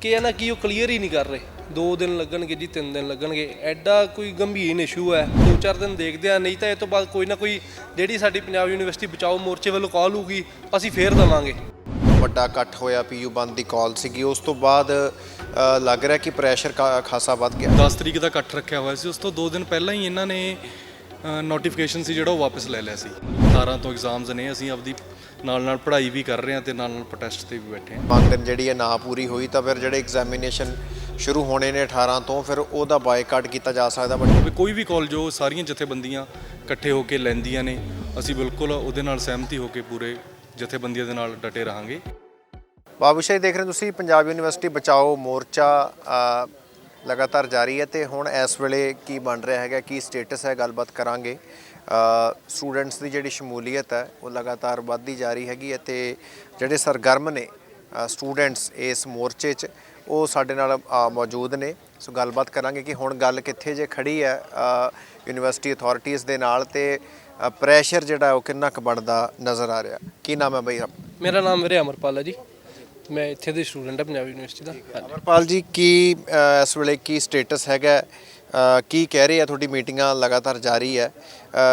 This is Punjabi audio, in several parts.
ਕਿ ਹੈ ਨਾ ਕਿ ਉਹ ਕਲੀਅਰ ਹੀ ਨਹੀਂ ਕਰ ਰਹੇ। 2 ਦਿਨ ਲੱਗਣਗੇ ਜੀ 3 ਦਿਨ ਲੱਗਣਗੇ। ਐਡਾ ਕੋਈ ਗੰਭੀਰ ਇਸ਼ੂ ਹੈ। 2-4 ਦਿਨ ਦੇਖਦੇ ਆ ਨਹੀਂ ਤਾਂ ਇਹ ਤੋਂ ਬਾਅਦ ਕੋਈ ਨਾ ਕੋਈ ਜਿਹੜੀ ਸਾਡੀ ਪੰਜਾਬ ਯੂਨੀਵਰਸਿਟੀ ਬਚਾਓ ਮੋਰਚੇ ਵੱਲੋਂ ਕਾਲ ਹੋਊਗੀ ਅਸੀਂ ਫੇਰ ਦਵਾਂਗੇ। ਵੱਡਾ ਇਕੱਠ ਹੋਇਆ ਪੀਯੂ ਬੰਦ ਦੀ ਕਾਲ ਸੀਗੀ। ਉਸ ਤੋਂ ਬਾਅਦ ਅ, ਲੱਗ ਰਿਹਾ ਕਿ ਪ੍ਰੈਸ਼ਰ ਕਾ- ਖਾਸਾ ਵੱਧ ਗਿਆ। 10 ਤਰੀਕ ਦਾ ਇਕੱਠ ਰੱਖਿਆ ਹੋਇਆ ਸੀ। ਉਸ ਤੋਂ 2 ਦਿਨ ਪਹਿਲਾਂ ਹੀ ਇਹਨਾਂ ਨੇ ਨੋਟੀਫਿਕੇਸ਼ਨ ਸੀ ਜਿਹੜਾ ਉਹ ਵਾਪਸ ਲੈ ਲਿਆ ਸੀ। 18 ਤੋਂ ਐਗਜ਼ਾਮਸ ਨੇ ਅਸੀਂ ਆਪਦੀ ਨਾਲ ਨਾਲ ਪੜ੍ਹਾਈ ਵੀ ਕਰ ਰਹੇ ਹਾਂ ਤੇ ਨਾਲ ਨਾਲ ਪ੍ਰੋਟੈਸਟ ਤੇ ਵੀ ਬੈਠੇ ਹਾਂ। ਮੰਗ ਜਿਹੜੀ ਹੈ ਨਾ ਪੂਰੀ ਹੋਈ ਤਾਂ ਫਿਰ ਜਿਹੜੇ ਐਗਜ਼ਾਮੀਨੇਸ਼ਨ ਸ਼ੁਰੂ ਹੋਣੇ ਨੇ 18 ਤੋਂ ਫਿਰ ਉਹਦਾ ਬਾਈਕਾਟ ਕੀਤਾ ਜਾ ਸਕਦਾ ਬਟ ਕੋਈ ਵੀ ਕਾਲ ਜੋ ਸਾਰੀਆਂ ਜਥੇਬੰਦੀਆਂ ਇਕੱਠੇ ਹੋ ਕੇ ਲੈਂਦੀਆਂ ਨੇ ਅਸੀਂ ਬਿਲਕੁਲ ਉਹਦੇ ਨਾਲ ਸਹਿਮਤੀ ਹੋ ਕੇ ਪੂਰੇ ਜਥੇਬੰਦੀਆਂ ਦੇ ਨਾਲ ਡਟੇ ਰਹਾਂਗੇ। ਬਾਬੂ ਸ਼ਾਹੀ ਦੇਖ ਰਹੇ ਤੁਸੀਂ ਪੰਜਾਬ ਯੂਨੀਵਰਸਿਟੀ ਬਚਾਓ ਮੋਰਚਾ ਲਗਾਤਾਰ ਜਾਰੀ ਹੈ ਤੇ ਹੁਣ ਇਸ ਵੇਲੇ ਕੀ ਬਣ ਰਿਹਾ ਹੈਗਾ, ਕੀ ਸਟੇਟਸ ਹੈ, ਗੱਲਬਾਤ ਕਰਾਂਗੇ। ਸਟੂਡੈਂਟਸ ਦੀ ਜਿਹੜੀ ਸ਼ਮੂਲੀਅਤ ਹੈ, ਉਹ ਲਗਾਤਾਰ ਵੱਧਦੀ ਜਾ ਰਹੀ ਹੈਗੀ ਹੈ ਤੇ ਜਿਹੜੇ ਸਰਗਰਮ ਨੇ ਸਟੂਡੈਂਟਸ ਇਸ ਮੋਰਚੇ 'ਚ, ਉਹ ਸਾਡੇ ਨਾਲ ਮੌਜੂਦ ਨੇ। ਸੋ ਗੱਲਬਾਤ ਕਰਾਂਗੇ ਕਿ ਹੁਣ ਗੱਲ ਕਿੱਥੇ ਜੇ ਖੜੀ ਹੈ ਯੂਨੀਵਰਸਿਟੀ ਅਥਾਰਟੀਆਂ ਦੇ ਨਾਲ ਤੇ ਪ੍ਰੈਸ਼ਰ ਜਿਹੜਾ ਉਹ ਕਿੰਨਾ ਕੁ ਬਣਦਾ ਨਜ਼ਰ ਆ ਰਿਹਾ। ਕੀ ਨਾਮ ਹੈ ਬਈ ਆਪਣਾ? ਮੇਰਾ ਨਾਮ ਵੀਰੇ ਅਮਰਪਾਲ ਹੈ ਜੀ। ਮੈਂ ਇੱਥੇ ਦੇ ਸਟੂਡੈਂਟ ਹਾਂ ਪੰਜਾਬ ਯੂਨੀਵਰਸਿਟੀ ਦਾ। ਹਾਂਜੀ। ਅਮਰਪਾਲ ਜੀ ਕੀ ਅ, ਇਸ ਵੇਲੇ ਕੀ ਸਟੇਟਸ ਹੈਗਾ? ਅ, ਕੀ ਕਹਿ ਰਹੇ ਆ ਤੁਹਾਡੀ ਮੀਟਿੰਗਾਂ ਲਗਾਤਾਰ ਜਾਰੀ ਹੈ।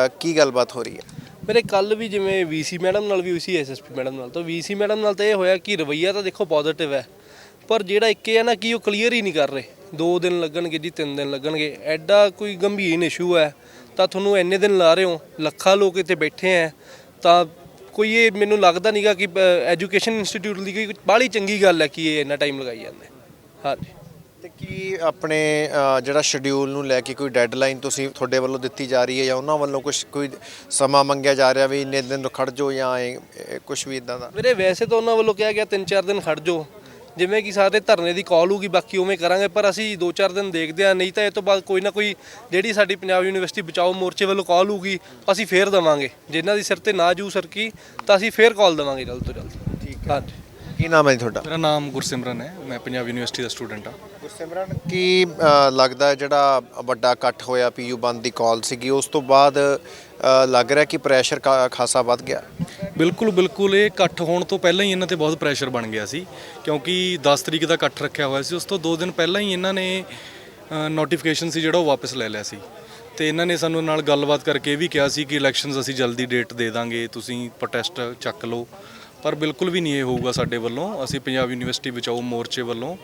ਅ, ਕੀ ਗੱਲਬਾਤ ਹੋ ਰਹੀ ਹੈ? ਮੇਰੇ ਕੱਲ ਵੀ ਜਿਵੇਂ ਵੀਸੀ ਮੈਡਮ ਨਾਲ ਵੀ ਹੋਈ ਸੀ ਐਸਐਸਪੀ ਮੈਡਮ ਨਾਲ। ਤਾਂ ਵੀਸੀ ਮੈਡਮ ਨਾਲ ਤਾਂ ਇਹ ਹੋਇਆ ਕਿ ਰਵਈਆ ਤਾਂ ਦੇਖੋ ਪੋਜ਼ਿਟਿਵ ਹੈ। ਪਰ ਜਿਹੜਾ ਇੱਕ ਇਹ ਹੈ ਨਾ ਕਿ ਉਹ ਕਲੀਅਰ ਹੀ ਨਹੀਂ ਕਰ ਰਹੇ। 2 ਦਿਨ ਲੱਗਣਗੇ ਜੀ 3 ਦਿਨ ਲੱਗਣਗੇ। ਐਡਾ ਕੋਈ ਗੰਭੀਰ ਇਸ਼ੂ ਹੈ। ਤਾਂ ਤੁਹਾਨੂੰ ਇੰਨੇ ਦਿਨ ਲਾ ਰਹੇ ਹੋ ਲੱਖਾਂ ਲੋਕ ਇੱਥੇ ਬੈਠੇ ਆ ਤਾਂ ਕੋਈ ਇਹ ਮੈਨੂੰ ਲੱਗਦਾ ਨਹੀਂਗਾ ਕਿ ਐਜੂਕੇਸ਼ਨ ਇੰਸਟੀਚਿਊਟ ਦੀ ਕੋਈ ਬਾਹਲੀ ਚੰਗੀ ਗੱਲ ਹੈ ਕਿ ਇਹ ਇੰਨਾ ਟਾਈਮ ਲਗਾਈ ਜਾਂਦੇ। ਹਾਂਜੀ। ਤੇ ਕੀ ਆਪਣੇ ਜਿਹੜਾ ਸ਼ਡਿਊਲ ਨੂੰ ਲੈ ਕੇ ਕੋਈ ਡੈਡਲਾਈਨ ਤੁਸੀਂ ਤੁਹਾਡੇ ਵੱਲੋਂ ਦਿੱਤੀ ਜਾ ਰਹੀ ਹੈ ਜਾਂ ਉਹਨਾਂ ਵੱਲੋਂ ਕੁਝ ਕੋਈ ਸਮਾਂ ਮੰਗਿਆ ਜਾ ਰਿਹਾ ਵੀ ਇੰਨੇ ਦਿਨ ਖੜ ਜਾਓ ਜਾਂ ਕੁਝ ਵੀ ਇਦਾਂ ਦਾ? ਵੀਰੇ ਵੈਸੇ ਤਾਂ ਉਹਨਾਂ ਵੱਲੋਂ ਕਿਹਾ ਗਿਆ 3-4 ਦਿਨ ਖੜ ਜਾਓ। ਜਿਵੇਂ ਕਿ ਸਾਡੇ ਧਰਨੇ ਦੀ ਕਾਲ ਹੋਊਗੀ ਬਾਕੀ ਉਵੇਂ ਕਰਾਂਗੇ ਪਰ ਅਸੀਂ 2-4 ਦਿਨ ਦੇਖਦੇ ਆ ਨਹੀਂ ਤਾਂ ਇਹ ਤੋਂ ਬਾਅਦ ਕੋਈ ਨਾ ਕੋਈ ਜਿਹੜੀ ਸਾਡੀ ਪੰਜਾਬ ਯੂਨੀਵਰਸਿਟੀ ਬਚਾਓ ਮੋਰਚੇ ਵੱਲੋਂ ਕਾਲ ਹੋਊਗੀ ਅਸੀਂ ਫੇਰ ਦਵਾਂਗੇ। ਜਿਨ੍ਹਾਂ ਦੀ ਸਿਰ ਤੇ ਨਾ ਜੂ ਸਰਕੀ ਤਾਂ ਅਸੀਂ ਫੇਰ ਕਾਲ ਦਵਾਂਗੇ ਜਲਦ ਤੋਂ ਜਲਦ। ਠੀਕ ਹੈ। ਹਾਂਜੀ। ਕੀ ਨਾਮ ਹੈ ਜੀ ਤੁਹਾਡਾ? ਮੇਰਾ ਨਾਮ ਗੁਰਸਿਮਰਨ ਹੈ ਮੈਂ ਪੰਜਾਬ ਯੂਨੀਵਰਸਿਟੀ ਦਾ ਸਟੂਡੈਂਟ ਹਾਂ। ਗੁਰਸਿਮਰਨ ਕੀ ਲੱਗਦਾ ਹੈ ਜਿਹੜਾ ਵੱਡਾ ਇਕੱਠ ਹੋਇਆ ਪੀਯੂ ਬੰਦ ਦੀ ਕਾਲ ਸੀਗੀ ਉਸ ਤੋਂ ਬਾਅਦ ਲੱਗ ਰਿਹਾ ਕਿ ਪ੍ਰੈਸ਼ਰ ਕਾ- ਖਾਸਾ ਵੱਧ ਗਿਆ? ਬਿਲਕੁਲ ਬਿਲਕੁਲ, ਇਹ ਇਕੱਠ ਹੋਣ ਤੋਂ ਪਹਿਲਾਂ ਹੀ ਇਹਨਾਂ ਤੇ ਬਹੁਤ ਪ੍ਰੈਸ਼ਰ ਬਣ ਗਿਆ ਸੀ, ਕਿਉਂਕਿ 10 ਤਰੀਕ ਦਾ ਇਕੱਠ ਰੱਖਿਆ ਹੋਇਆ ਸੀ, ਉਸ ਤੋਂ 2 ਦਿਨ ਪਹਿਲਾਂ ਹੀ ਇਹਨਾਂ ਨੇ ਨੋਟੀਫਿਕੇਸ਼ਨ ਸੀ ਜਿਹੜਾ ਉਹ ਵਾਪਸ ਲੈ ਲਿਆ ਸੀ। ਤੇ ਇਹਨਾਂ ਨੇ ਸਾਨੂੰ ਨਾਲ ਗੱਲਬਾਤ ਕਰਕੇ ਇਹ ਵੀ ਕਿਹਾ ਸੀ ਕਿ ਇਲੈਕਸ਼ਨਸ ਅਸੀਂ ਜਲਦੀ ਡੇਟ ਦੇ ਦਾਂਗੇ, ਤੁਸੀਂ ਪ੍ਰੋਟੈਸਟ ਚੱਕ ਲਓ। ਪਰ ਬਿਲਕੁਲ ਵੀ ਨਹੀਂ ਇਹ ਹੋਊਗਾ ਸਾਡੇ ਵੱਲੋਂ, ਅਸੀਂ ਪੰਜਾਬ ਯੂਨੀਵਰਸਿਟੀ ਬਚਾਓ ਮੋਰਚੇ ਵੱਲੋਂ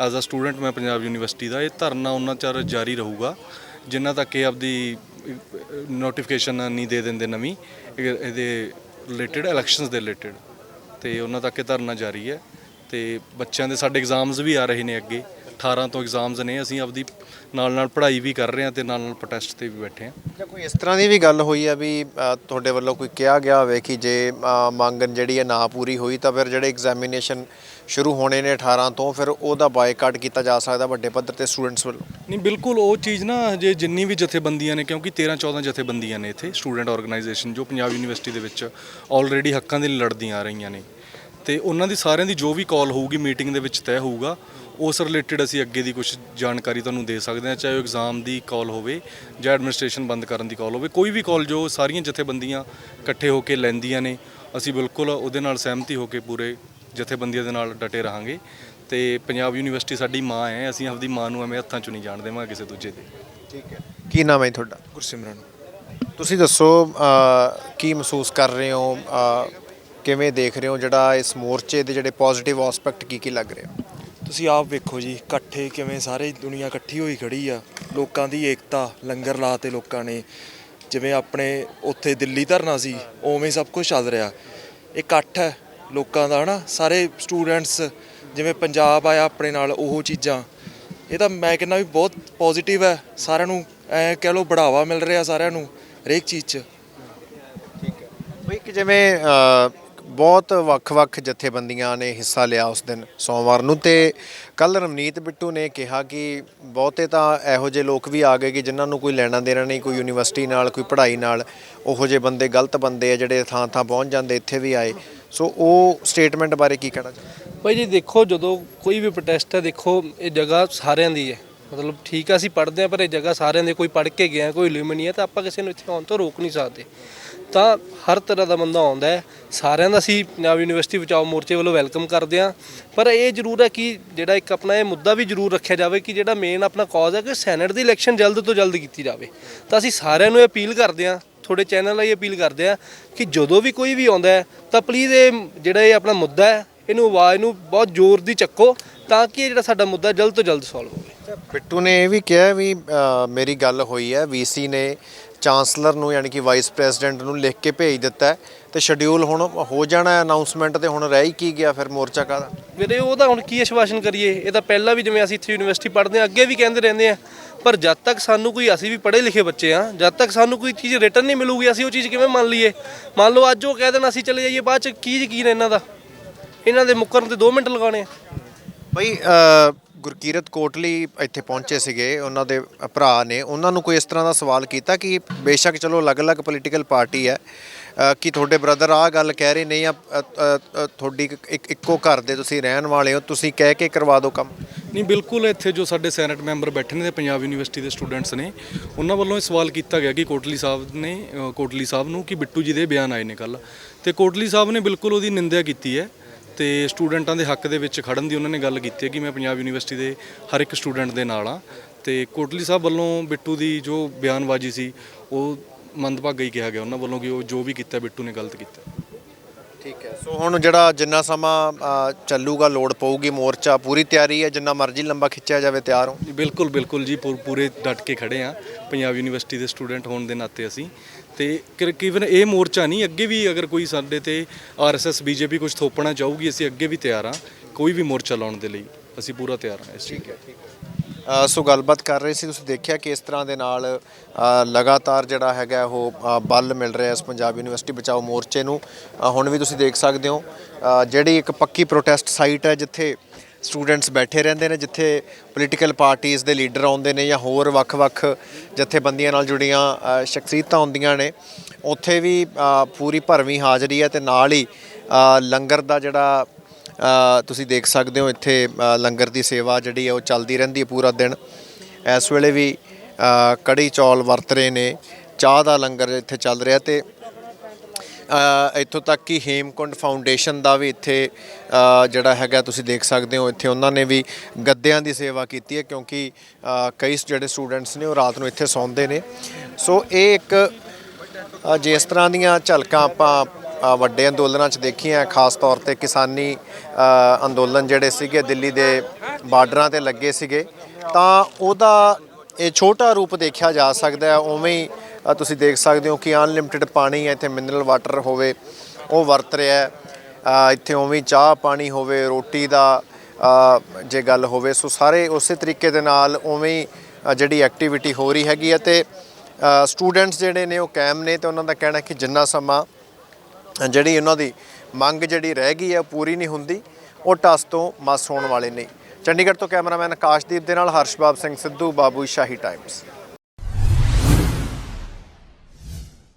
ਐਜ਼ ਅ ਸਟੂਡੈਂਟ ਮੈਂ ਪੰਜਾਬ ਯੂਨੀਵਰਸਿਟੀ ਦਾ, ਇਹ ਧਰਨਾ ਉਹਨਾਂ ਚਿਰ ਜਾਰੀ ਰਹੂਗਾ, ਜਿੰਨਾ ਤੱਕ ਇਹ ਆਪਦੀ ਨੋਟੀਫਿਕੇਸ਼ਨ ਨਹੀਂ ਦੇ ਦਿੰਦੇ ਨਵੀਂ, ਇਹ- ਇਹਦੇ ਰਿਲੇਟਡ ਇਲੈਕਸ਼ਨਸ ਦੇ ਰਿਲੇਟਡ ਤੇ ਉਹਨਾਂ ਤੱਕ ਇਹ ਧਰਨਾ ਜਾਰੀ ਹੈ। ਤੇ ਬੱਚਿਆਂ ਦੇ ਸਾਡੇ ਐਗਜ਼ਾਮਸ ਵੀ ਆ ਰਹੇ ਨੇ ਅੱਗੇ। 18 ਤੋਂ ਐਗਜ਼ਾਮਸ ਨੇ। ਅਸੀਂ ਆਪਦੀ ਨਾਲ ਨਾਲ ਪੜ੍ਹਾਈ ਵੀ ਕਰ ਰਹੇ ਹਾਂ ਤੇ ਨਾਲ ਨਾਲ ਪ੍ਰੋਟੈਸਟ ਤੇ ਵੀ ਬੈਠੇ ਹਾਂ। ਜਾਂ ਕੋਈ ਇਸ ਤਰ੍ਹਾਂ ਦੀ ਵੀ ਗੱਲ ਹੋਈ ਆ ਵੀ ਤੁਹਾਡੇ ਵੱਲੋਂ ਕੋਈ ਕਿਹਾ ਗਿਆ ਹੋਵੇ ਕਿ ਜੇ ਅ, ਮੰਗ ਜਿਹੜੀ ਹੈ ਨਾ ਪੂਰੀ ਹੋਈ ਤਾਂ ਫਿਰ ਜਿਹੜੇ ਐਗਜ਼ਾਮੀਨੇਸ਼ਨ ਸ਼ੁਰੂ ਹੋਣੇ ਨੇ 18 ਤੋਂ, ਫਿਰ ਉਹਦਾ ਬਾਈਕਾਟ ਕੀਤਾ ਜਾ ਸਕਦਾ ਵੱਡੇ ਪੱਧਰ ਤੇ ਸਟੂਡੈਂਟਸ ਵੱਲੋਂ। ਨਹੀਂ, ਬਿਲਕੁਲ ਉਹ ਚੀਜ਼ ਨਾ ਹਜੇ ਜਿੰਨੀ ਵੀ ਜਥੇਬੰਦੀਆਂ ਨੇ, ਕਿਉਂਕਿ 13 14 ਜਥੇਬੰਦੀਆਂ ਨੇ ਇੱਥੇ ਸਟੂਡੈਂਟ ਆਰਗੇਨਾਈਜੇਸ਼ਨ ਜੋ ਪੰਜਾਬ ਯੂਨੀਵਰਸਿਟੀ ਦੇ ਵਿੱਚ ਆਲਰੇਡੀ ਹੱਕਾਂ ਦੇ ਲਈ ਲੜਦੀਆਂ ਆ ਰਹੀਆਂ ਨੇ। ਤੇ ਉਹਨਾਂ ਦੀ ਸਾਰਿਆਂ ਦੀ ਜੋ ਵੀ ਕਾਲ ਹੋਊਗੀ ਮੀਟਿੰਗ ਦੇ ਵਿੱਚ ਤੈਅ ਹੋਊਗਾ, ਉਸ ਰਿਲੇਟਡ ਅਸੀਂ ਅੱਗੇ ਦੀ ਕੁਝ ਜਾਣਕਾਰੀ ਤੁਹਾਨੂੰ ਦੇ ਸਕਦੇ ਹਾਂ, ਚਾਹੇ ਉਹ ਐਗਜ਼ਾਮ ਦੀ ਕਾਲ ਹੋਵੇ ਜਾਂ ਐਡਮਿਨਿਸਟ੍ਰੇਸ਼ਨ ਬੰਦ ਕਰਨ ਦੀ ਕਾਲ ਹੋਵੇ। ਕੋਈ ਵੀ ਕਾਲ ਜੋ ਸਾਰੀਆਂ ਜਥੇਬੰਦੀਆਂ ਇਕੱਠੇ ਹੋ ਕੇ ਲੈਂਦੀਆਂ ਨੇ, ਅਸੀਂ ਬਿਲਕੁਲ ਉਹਦੇ ਨਾਲ ਸਹਿਮਤੀ ਹੋ ਕੇ ਪੂਰੇ ਜਥੇਬੰਦੀਆਂ ਦੇ ਨਾਲ ਡਟੇ ਰਹਾਂਗੇ ਤੇ ਪੰਜਾਬ ਯੂਨੀਵਰਸਿਟੀ ਸਾਡੀ ਮਾਂ ਹੈ ਅਸੀਂ ਆਪਦੀ ਮਾਂ ਨੂੰ ਐਵੇਂ ਹੱਥਾਂ 'ਚੋਂ ਨਹੀਂ ਜਾਣ ਦੇਵਾਂਗੇ ਕਿਸੇ ਦੂਜੇ ਦੇ। ਠੀਕ ਹੈ। ਕੀ ਨਾਮ ਹੈ ਜੀ ਤੁਹਾਡਾ? ਗੁਰਸਿਮਰਨ। ਤੁਸੀਂ ਦੱਸੋ ਅ, ਕੀ ਮਹਿਸੂਸ ਕਰ ਰਹੇ ਹੋ? ਅ, ਕਿਵੇਂ ਦੇਖ ਰਹੇ ਹੋ? ਜਿਹੜਾ ਇਸ ਮੋਰਚੇ ਦੇ ਜਿਹੜੇ ਪੋਜ਼ਿਟਿਵ ਐਸਪੈਕਟ ਕੀ ਕੀ ਲੱਗ ਰਹੇ ਹੋ? ਤੁਸੀਂ ਆਪ ਵੇਖੋ ਜੀ ਇਕੱਠੇ ਕਿਵੇਂ ਸਾਰੇ ਦੁਨੀਆ ਇਕੱਠੀ ਹੋਈ ਖੜੀ ਆ। ਲੋਕਾਂ ਦੀ ਏਕਤਾ ਲੰਗਰ ਲਾਤੇ ਲੋਕਾਂ ਨੇ। ਜਿਵੇਂ ਆਪਣੇ ਉੱਥੇ ਦਿੱਲੀ ਧਰਨਾ ਸੀ ਉਵੇਂ ਸਭ ਕੁਝ ਚੱਲ ਰਿਹਾ। ਇਹ ਇਕੱਠ ਹੈ। ਲੋਕਾਂ ਦਾ, ਹਨਾ? ਸਾਰੇ ਸਟੂਡੈਂਟਸ ਜਿਵੇਂ ਪੰਜਾਬ ਆਇਆ ਆਪਣੇ ਨਾਲ, ਉਹ ਚੀਜ਼ਾਂ। ਇਹ ਤਾਂ ਮੈਂ ਕਹਿੰਦਾ ਵੀ ਬਹੁਤ ਪੋਜ਼ਿਟਿਵ ਹੈ। ਸਾਰਿਆਂ ਨੂੰ ਐ ਕਹਿ ਲਓ ਬੜਾਵਾ ਮਿਲ ਰਿਹਾ ਸਾਰਿਆਂ ਨੂੰ, ਹਰੇਕ ਚੀਜ਼ 'ਚ। ਠੀਕ ਬਈ ਇੱਕ ਜਿਵੇਂ ਬਹੁਤ ਵੱਖ-ਵੱਖ ਜਥੇਬੰਦੀਆਂ ਨੇ ਹਿੱਸਾ ਲਿਆ ਉਸ ਦਿਨ ਸੋਮਵਾਰ ਨੂੰ ਤੇ ਕੱਲ ਰਮਨੀਤ ਬਿੱਟੂ ਨੇ ਕਿਹਾ ਕਿ ਬਹੁਤੇ ਤਾਂ ਇਹੋ ਜਿਹੇ ਲੋਕ ਵੀ ਆ ਗਏ ਕਿ ਜਿਨ੍ਹਾਂ ਨੂੰ ਕੋਈ ਲੈਣਾ ਦੇਣਾ ਨਹੀਂ, ਕੋਈ ਯੂਨੀਵਰਸਿਟੀ ਨਾਲ, ਕੋਈ ਪੜ੍ਹਾਈ ਨਾਲ, ਉਹੋ ਜਿਹੇ ਬੰਦੇ, ਗਲਤ ਬੰਦੇ ਆ ਜਿਹੜੇ ਥਾਂ ਥਾਂ ਪਹੁੰਚ ਜਾਂਦੇ, ਇੱਥੇ ਵੀ ਆਏ। ਸੋ ਉਹ ਸਟੇਟਮੈਂਟ ਬਾਰੇ ਕੀ ਕਹਿਣਾ ਚਾਹੁੰਦੇ? ਭਾਈ ਜੀ, ਦੇਖੋ, ਜਦੋਂ ਕੋਈ ਵੀ ਪ੍ਰੋਟੈਸਟ ਹੈ, ਦੇਖੋ, ਇਹ ਜਗ੍ਹਾ ਸਾਰਿਆਂ ਦੀ ਹੈ। ਮਤਲਬ ਠੀਕ ਆ, ਅਸੀਂ ਪੜ੍ਹਦੇ ਆ ਪਰ ਇਹ ਜਗ੍ਹਾ ਸਾਰਿਆਂ ਦੇ ਕੋਈ ਪੜ੍ਹ ਕੇ ਗਿਆ, ਕੋਈ ਲਿਮ ਨਹੀਂ ਹੈ, ਤਾਂ ਆਪਾਂ ਕਿਸੇ ਨੂੰ ਇੱਥੇ ਆਉਣ ਤੋਂ ਰੋਕ ਨਹੀਂ ਸਕਦੇ। ਤਾਂ ਹਰ ਤਰ੍ਹਾਂ ਦਾ ਬੰਦਾ ਆਉਂਦਾ ਹੈ। ਸਾਰਿਆਂ ਦਾ ਅਸੀਂ ਪੰਜਾਬ ਯੂਨੀਵਰਸਿਟੀ ਬਚਾਓ ਮੋਰਚੇ ਵੱਲੋਂ ਵੈਲਕਮ ਕਰਦੇ ਹਾਂ। ਪਰ ਇਹ ਜ਼ਰੂਰ ਹੈ ਕਿ ਜਿਹੜਾ ਇੱਕ ਆਪਣਾ ਇਹ ਮੁੱਦਾ ਵੀ ਜ਼ਰੂਰ ਰੱਖਿਆ ਜਾਵੇ ਕਿ ਜਿਹੜਾ ਮੇਨ ਆਪਣਾ ਕਾਜ਼ ਹੈ ਕਿ ਸੈਨੇਟ ਦੀ ਇਲੈਕਸ਼ਨ ਜਲਦ ਤੋਂ ਜਲਦ ਕੀਤੀ ਜਾਵੇ। ਤਾਂ ਅਸੀਂ ਸਾਰਿਆਂ ਨੂੰ ਅਪੀਲ ਕਰਦੇ ਹਾਂ, ਤੁਹਾਡੇ ਚੈਨਲ ਲਈ ਅਪੀਲ ਕਰਦੇ ਹਾਂ ਕਿ ਜਦੋਂ ਵੀ ਕੋਈ ਵੀ ਆਉਂਦਾ ਤਾਂ ਪਲੀਜ਼ ਇਹ ਜਿਹੜਾ ਇਹ ਆਪਣਾ ਮੁੱਦਾ ਹੈ, ਇਹਨੂੰ ਆਵਾਜ਼ ਨੂੰ ਬਹੁਤ ਜ਼ੋਰ ਦੀ ਚੱਕੋ ਤਾਂ ਕਿ ਇਹ ਜਿਹੜਾ ਸਾਡਾ ਮੁੱਦਾ ਜਲਦ ਤੋਂ ਜਲਦ ਸੋਲਵ ਹੋਵੇ। ਬਿੱਟੂ ਨੇ ਇਹ ਵੀ ਕਿਹਾ ਵੀ ਮੇਰੀ ਗੱਲ ਹੋਈ ਹੈ ਵੀਸੀ ਨੇ ਚਾਂਸਲਰ ਨੂੰ ਯਾਨੀ ਕਿ ਵਾਈਸ ਪ੍ਰੈਜ਼ੀਡੈਂਟ ਨੂੰ ਲਿਖ ਕੇ ਭੇਜ ਦਿੱਤਾ ਹੈ ਤੇ ਸ਼ਡਿਊਲ ਹੁਣ ਹੋ ਜਾਣਾ ਅਨਾਉਂਸਮੈਂਟ ਤੇ ਹੁਣ ਰਹਿ ਹੀ ਕੀ ਗਿਆ ਫਿਰ ਮੋਰਚਾ ਕਾਹਦਾ? ਵੀਰੇ ਉਹਦਾ ਹੁਣ ਕੀ ਆਸ਼ਵਾਸਨ ਕਰੀਏ? ਇਹ ਤਾਂ ਪਹਿਲਾਂ ਵੀ ਜਿਵੇਂ ਅਸੀਂ ਇੱਥੇ ਯੂਨੀਵਰਸਿਟੀ ਪੜ੍ਹਦੇ ਹਾਂ ਅੱਗੇ ਵੀ ਕਹਿੰਦੇ ਰਹਿੰਦੇ ਆ ਪਰ ਜਦ ਤੱਕ ਸਾਨੂੰ ਕੋਈ ਅਸੀਂ ਵੀ ਪੜ੍ਹੇ ਲਿਖੇ ਬੱਚੇ ਆ ਜਦ ਤੱਕ ਸਾਨੂੰ ਕੋਈ ਚੀਜ਼ ਰਿਟਰਨ ਨਹੀਂ ਮਿਲੂਗੀ ਅਸੀਂ ਉਹ ਚੀਜ਼ ਕਿਵੇਂ ਮੰਨ ਲਈਏ? ਮੰਨ ਲਓ ਅੱਜ ਉਹ ਕਹਿ ਦੇਣ ਅਸੀਂ ਚਲੇ ਜਾਈਏ ਬਾਅਦ ਚ ਕੀ ਯਕੀਨ ਇਹਨਾਂ ਦਾ? ਇਹਨਾਂ ਦੇ ਮੁੱਕਰਨ ਤੇ 2 ਮਿੰਟ ਲਗਾਉਣੇ ਆ। ਬਈ ਗੁਰਕੀਰਤ ਕੋਟਲੀ ਇੱਥੇ ਪਹੁੰਚੇ ਸੀਗੇ, ਉਹਨਾਂ ਦੇ ਭਰਾ ਨੇ, ਉਹਨਾਂ ਨੂੰ ਕੋਈ ਇਸ ਤਰ੍ਹਾਂ ਦਾ ਸਵਾਲ ਕੀਤਾ ਕਿ ਬੇਸ਼ੱਕ ਚਲੋ ਅਲੱਗ-ਅਲੱਗ ਪੋਲੀਟੀਕਲ ਪਾਰਟੀ ਹੈ ਕਿ ਤੁਹਾਡੇ ਬ੍ਰਦਰ ਆਹ ਗੱਲ ਕਹਿ ਰਹੇ ਨੇ ਜਾਂ ਤੁਹਾਡੀ ਇੱਕ- ਇੱਕੋ ਘਰ ਦੇ ਤੁਸੀਂ ਰਹਿਣ ਵਾਲੇ ਹੋ, ਤੁਸੀਂ ਕਹਿ ਕੇ ਕਰਵਾ ਦਿਓ ਕੰਮ? ਨਹੀਂ, ਬਿਲਕੁਲ ਇੱਥੇ ਜੋ ਸਾਡੇ ਸੈਨੇਟ ਮੈਂਬਰ ਬੈਠੇ ਨੇ, ਪੰਜਾਬ ਯੂਨੀਵਰਸਿਟੀ ਦੇ ਸਟੂਡੈਂਟਸ ਨੇ, ਉਹਨਾਂ ਵੱਲੋਂ ਇਹ ਸਵਾਲ ਕੀਤਾ ਗਿਆ ਕਿ ਕੋਟਲੀ ਸਾਹਿਬ ਨੇ ਕੋਟਲੀ ਸਾਹਿਬ ਨੂੰ ਕਿ ਬਿੱਟੂ ਜੀ ਦੇ ਬਿਆਨ ਆਏ ਨੇ ਕੱਲ ਤੇ ਕੋਟਲੀ ਸਾਹਿਬ ਨੇ ਬਿਲਕੁਲ ਉਹਦੀ ਨਿੰਦਿਆ ਕੀਤੀ ਹੈ। ਤੇ ਸਟੂਡੈਂਟਾਂ ਦੇ ਹੱਕ ਦੇ ਵਿੱਚ ਖੜਨ ਦੀ ਉਹਨਾਂ ਨੇ ਗੱਲ ਕੀਤੀ ਹੈ ਕਿ ਮੈਂ ਪੰਜਾਬ ਯੂਨੀਵਰਸਿਟੀ ਦੇ ਹਰ ਇੱਕ ਸਟੂਡੈਂਟ ਦੇ ਨਾਲ ਆ ਤੇ ਕੋਟਲੀ ਸਾਹਿਬ ਵੱਲੋਂ ਬਿੱਟੂ ਦੀ ਜੋ ਬਿਆਨਬਾਜ਼ੀ ਸੀ ਉਹ ਮੰਦਭਾਗਾ ਹੀ ਕਿਹਾ ਗਿਆ ਉਹਨਾਂ ਵੱਲੋਂ ਕਿ ਉਹ ਜੋ ਵੀ ਕੀਤਾ ਬਿੱਟੂ ਨੇ ਗਲਤ ਕੀਤਾ। ਠੀਕ ਹੈ। ਸੋ ਹੁਣ ਜਿਹੜਾ ਜਿੰਨਾ ਸਮਾਂ ਚੱਲੂਗਾ ਲੋੜ ਪਊਗੀ ਮੋਰਚਾ ਪੂਰੀ ਤਿਆਰੀ ਹੈ ਜਿੰਨਾ ਮਰਜ਼ੀ ਲੰਬਾ ਖਿੱਚਿਆ ਜਾਵੇ ਤਿਆਰ ਹੋ। ਬਿਲਕੁਲ ਬਿਲਕੁਲ ਜੀ ਪੂਰੇ ਡਟ ਕੇ ਖੜੇ ਆ ਪੰਜਾਬ ਯੂਨੀਵਰਸਿਟੀ ਦੇ ਸਟੂਡੈਂਟ ਹੋਣ ਦੇ ਨਾਤੇ ਅਸੀਂ। ਤੇ ਕਰੀਬਨ ਇਹ ਮੋਰਚਾ ਨਹੀਂ ਅੱਗੇ ਵੀ ਅਗਰ ਕੋਈ ਸਾਡੇ ਤੇ ਆਰਐਸਐਸ ਬੀਜੇਪੀ ਕੁਝ ਥੋਪਣਾ ਚਾਹੂਗੀ ਅਸੀਂ ਅੱਗੇ ਵੀ ਤਿਆਰ ਆ ਕੋਈ ਵੀ ਮੋਰਚਾ ਲਾਉਣ ਦੇ ਲਈ ਅਸੀਂ ਪੂਰਾ ਤਿਆਰ ਹਾਂ ਇਸ ਠੀਕ ਹੈ ਅ, ਸੋ ਗੱਲਬਾਤ ਕਰ ਰਹੇ ਸੀ ਤੁਸੀਂ ਦੇਖਿਆ ਕਿ ਇਸ ਤਰ੍ਹਾਂ ਦੇ ਨਾਲ ਲਗਾਤਾਰ ਜਿਹੜਾ ਹੈਗਾ ਉਹ ਬਲ ਮਿਲ ਰਿਹਾ ਇਸ ਪੰਜਾਬ ਯੂਨੀਵਰਸਿਟੀ ਬਚਾਓ ਮੋਰਚੇ ਨੂੰ। ਹੁਣ ਵੀ ਤੁਸੀਂ ਦੇਖ ਸਕਦੇ ਹੋ ਜਿਹੜੀ ਇੱਕ ਪੱਕੀ ਪ੍ਰੋਟੈਸਟ ਸਾਈਟ ਹੈ ਜਿੱਥੇ ਸਟੂਡੈਂਟਸ ਬੈਠੇ ਰਹਿੰਦੇ ਨੇ, ਜਿੱਥੇ ਪੋਲੀਟੀਕਲ ਪਾਰਟੀਆਂ ਦੇ ਲੀਡਰ ਆਉਂਦੇ ਨੇ ਜਾਂ ਹੋਰ ਵੱਖ-ਵੱਖ ਜਥੇਬੰਦੀਆਂ ਨਾਲ ਜੁੜੀਆਂ ਸ਼ਖਸੀਅਤਾਂ ਹੁੰਦੀਆਂ ਨੇ। ਉੱਥੇ ਵੀ ਪੂਰੀ ਭਰਵੀਂ ਹਾਜ਼ਰੀ ਹੈ ਤੇ ਨਾਲ ਹੀ ਲੰਗਰ ਦਾ ਜਿਹੜਾ ਤੁਸੀਂ ਦੇਖ ਸਕਦੇ ਹੋ ਇੱਥੇ ਲੰਗਰ ਦੀ ਸੇਵਾ ਜਿਹੜੀ ਹੈ ਉਹ ਚੱਲਦੀ ਰਹਿੰਦੀ ਹੈ ਪੂਰਾ ਦਿਨ। ਇਸ ਵੇਲੇ ਵੀ ਕੜੀ ਚੌਲ ਵਰਤ ਰਹੇ ਨੇ, ਚਾਹ ਦਾ ਲੰਗਰ ਇੱਥੇ ਚੱਲ ਰਿਹਾ ਤੇ ਇੱਥੋਂ ਤੱਕ ਕਿ ਹੇਮਕੁੰਡ ਫਾਊਂਡੇਸ਼ਨ ਦਾ ਵੀ ਇੱਥੇ ਜਿਹੜਾ ਹੈਗਾ ਤੁਸੀਂ ਦੇਖ ਸਕਦੇ ਹੋ ਇੱਥੇ ਉਹਨਾਂ ਨੇ ਵੀ ਗੱਦਿਆਂ ਦੀ ਸੇਵਾ ਕੀਤੀ ਹੈ ਕਿਉਂਕਿ ਕਈ ਜਿਹੜੇ ਸਟੂਡੈਂਟਸ ਨੇ ਉਹ ਰਾਤ ਨੂੰ ਇੱਥੇ ਸੌਂਦੇ ਨੇ। ਸੋ ਇਹ ਇੱਕ ਅ, ਜਿਸ ਤਰ੍ਹਾਂ ਦੀਆਂ ਝਲਕਾਂ ਆਪਾਂ ਵੱਡੇ ਅੰਦੋਲਨਾਂ 'ਚ ਦੇਖੀਆਂ ਖਾਸ ਤੌਰ ਤੇ ਕਿਸਾਨੀ ਅੰਦੋਲਨ ਜਿਹੜੇ ਸੀਗੇ ਦਿੱਲੀ ਦੇ ਬਾਰਡਰਾਂ ਤੇ ਲੱਗੇ ਸੀਗੇ ਤਾਂ ਉਹਦਾ ਇਹ ਛੋਟਾ ਰੂਪ ਦੇਖਿਆ ਜਾ ਸਕਦਾ ਹੈ ਉਵੇਂ ਹੀ ਤੁਸੀਂ ਦੇਖ ਸਕਦੇ ਹੋ ਕਿ ਅਨਲਿਮਿਟਿਡ ਪਾਣੀ ਹੈ, ਇੱਥੇ ਮਿਨਰਲ ਵਾਟਰ ਹੋਵੇ, ਉਹ ਵਰਤ ਰਿਹਾ ਹੈ। ਇੱਥੇ ਉਵੇਂ ਚਾਹ ਪਾਣੀ ਹੋਵੇ, ਰੋਟੀ ਦਾ ਜੇ ਗੱਲ ਹੋਵੇ, ਸੋ ਸਾਰੇ ਉਸੇ ਤਰੀਕੇ ਦੇ ਨਾਲ ਉਵੇਂ ਜਿਹੜੀ ਐਕਟੀਵਿਟੀ ਹੋ ਰਹੀ ਹੈਗੀ ਹੈ ਤੇ ਸਟੂਡੈਂਟਸ ਜਿਹੜੇ ਨੇ ਉਹ ਕੈਮ ਨੇ ਤੇ ਉਹਨਾਂ ਦਾ ਕਹਿਣਾ ਕਿ ਜਿੰਨਾ ਸਮਾਂ, ਜਿਹੜੀ ਉਹਨਾਂ ਦੀ ਮੰਗ ਜਿਹੜੀ ਰਹਿ ਗਈ ਹੈ, ਉਹ ਪੂਰੀ ਨਹੀਂ ਹੁੰਦੀ, ਉਹ ਟਸ ਤੋਂ ਮਸ ਹੋਣ ਵਾਲੇ ਨਹੀਂ ਚੰਡੀਗੜ੍ਹ ਤੋਂ ਕੈਮਰਾਮੈਨ ਆਕਾਸ਼ਦੀਪ ਦੇ ਨਾਲ ਹਰਸ਼ਬਾਬ ਸਿੰਘ ਸਿੱਧੂ, ਬਾਬੂ ਸ਼ਾਹੀ ਟਾਈਮਸ